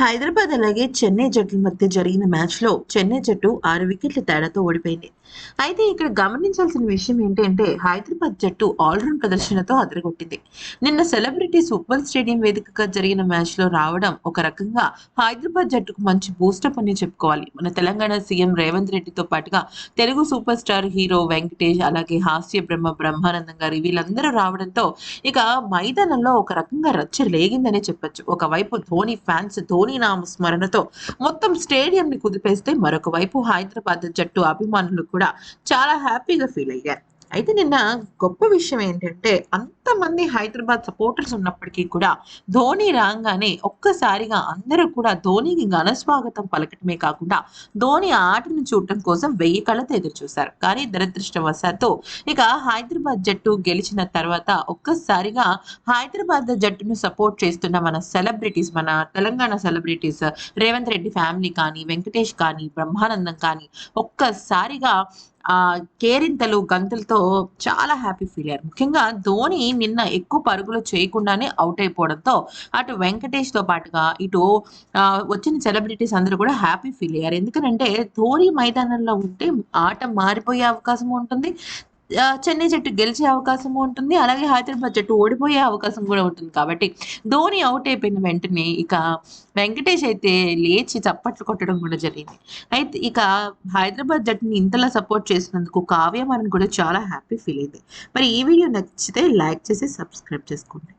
హైదరాబాద్ అలాగే చెన్నై జట్ల మధ్య జరిగిన మ్యాచ్లో చెన్నై జట్టు ఆరు వికెట్ల తేడాతో ఓడిపోయింది. అయితే ఇక్కడ గమనించాల్సిన విషయం ఏంటంటే హైదరాబాద్ జట్టు ఆల్రౌండ్ ప్రదర్శనతో అదరగొట్టింది. నిన్న సెలబ్రిటీస్ ఉప్పల్ స్టేడియం వేదికగా జరిగిన మ్యాచ్లో రావడం ఒక రకంగా హైదరాబాద్ జట్టుకు మంచి బూస్టప్ అని చెప్పుకోవాలి. మన తెలంగాణ సీఎం రేవంత్ రెడ్డితో పాటుగా Telugu super star hero Venkatesh అలాగే హాస్య బ్రహ్మ బ్రహ్మానందం గారు వీళ్ళందరూ రావడంతో ఇక మైదానంలో ఒక రకంగా రచ్చ లేగిందనే చెప్పొచ్చు. ఒకవైపు ధోని ఫ్యాన్స్ ధోని నామ స్మరణతో మొత్తం స్టేడియం ని కుదిపేస్తే మరొక వైపు హైదరాబాద్ జట్టు అభిమానులు కూడా చాలా హ్యాపీగా ఫీల్ అయ్యారు. అయితే నిన్న గొప్ప విషయం ఏంటంటే ఎంతమంది హైదరాబాద్ సపోర్టర్స్ ఉన్నప్పటికీ కూడా ధోని రాగానే ఒక్కసారిగా అందరూ కూడా ధోనికి ఘనస్వాగతం పలకటమే కాకుండా ధోని ఆటను చూడటం కోసం వెయ్యి కళ్ళతో ఎదురు చూశారు. కానీ దురదృష్టవశాత్తు ఇక హైదరాబాద్ జట్టు గెలిచిన తర్వాత ఒక్కసారిగా హైదరాబాద్ జట్టును సపోర్ట్ చేస్తున్న మన సెలబ్రిటీస్ మన తెలంగాణ సెలబ్రిటీస్ రేవంత్ రెడ్డి ఫ్యామిలీ కానీ వెంకటేష్ కానీ బ్రహ్మానందం కానీ ఒక్కసారిగా ఆ కేరింతలు గంతులతో చాలా హ్యాపీ ఫీల్ అయ్యారు. ముఖ్యంగా ధోని నిన్న ఎక్కువ పరుగులు చేయకుండానే అవుట్ అయిపోవడంతో అటు వెంకటేష్తో పాటుగా ఇటు వచ్చిన సెలబ్రిటీస్ అందరూ కూడా హ్యాపీ ఫీల్ అయ్యారు. ఎందుకంటే ధోని మైదానంలో ఉంటే ఆట మారిపోయే అవకాశం ఉంటుంది. చెన్నై జట్టు గెలిచే అవకాశం ఉంటుంది. అలాగే హైదరాబాద్ జట్టు ఓడిపోయే అవకాశం కూడా ఉంటుంది కాబట్టి ధోని అవుట్ అయిపోయిన వెంటనే ఇక వెంకటేష్ అయితే లేచి చప్పట్లు కొట్టడం కూడా జరిగింది. అయితే ఇక హైదరాబాద్ జట్టుని ఇంతలా సపోర్ట్ చేసినందుకు కావ్య మనం కూడా చాలా హ్యాపీ ఫీల్ అయింది. మరి ఈ వీడియో నచ్చితే లైక్ చేసి సబ్స్క్రైబ్ చేసుకోండి.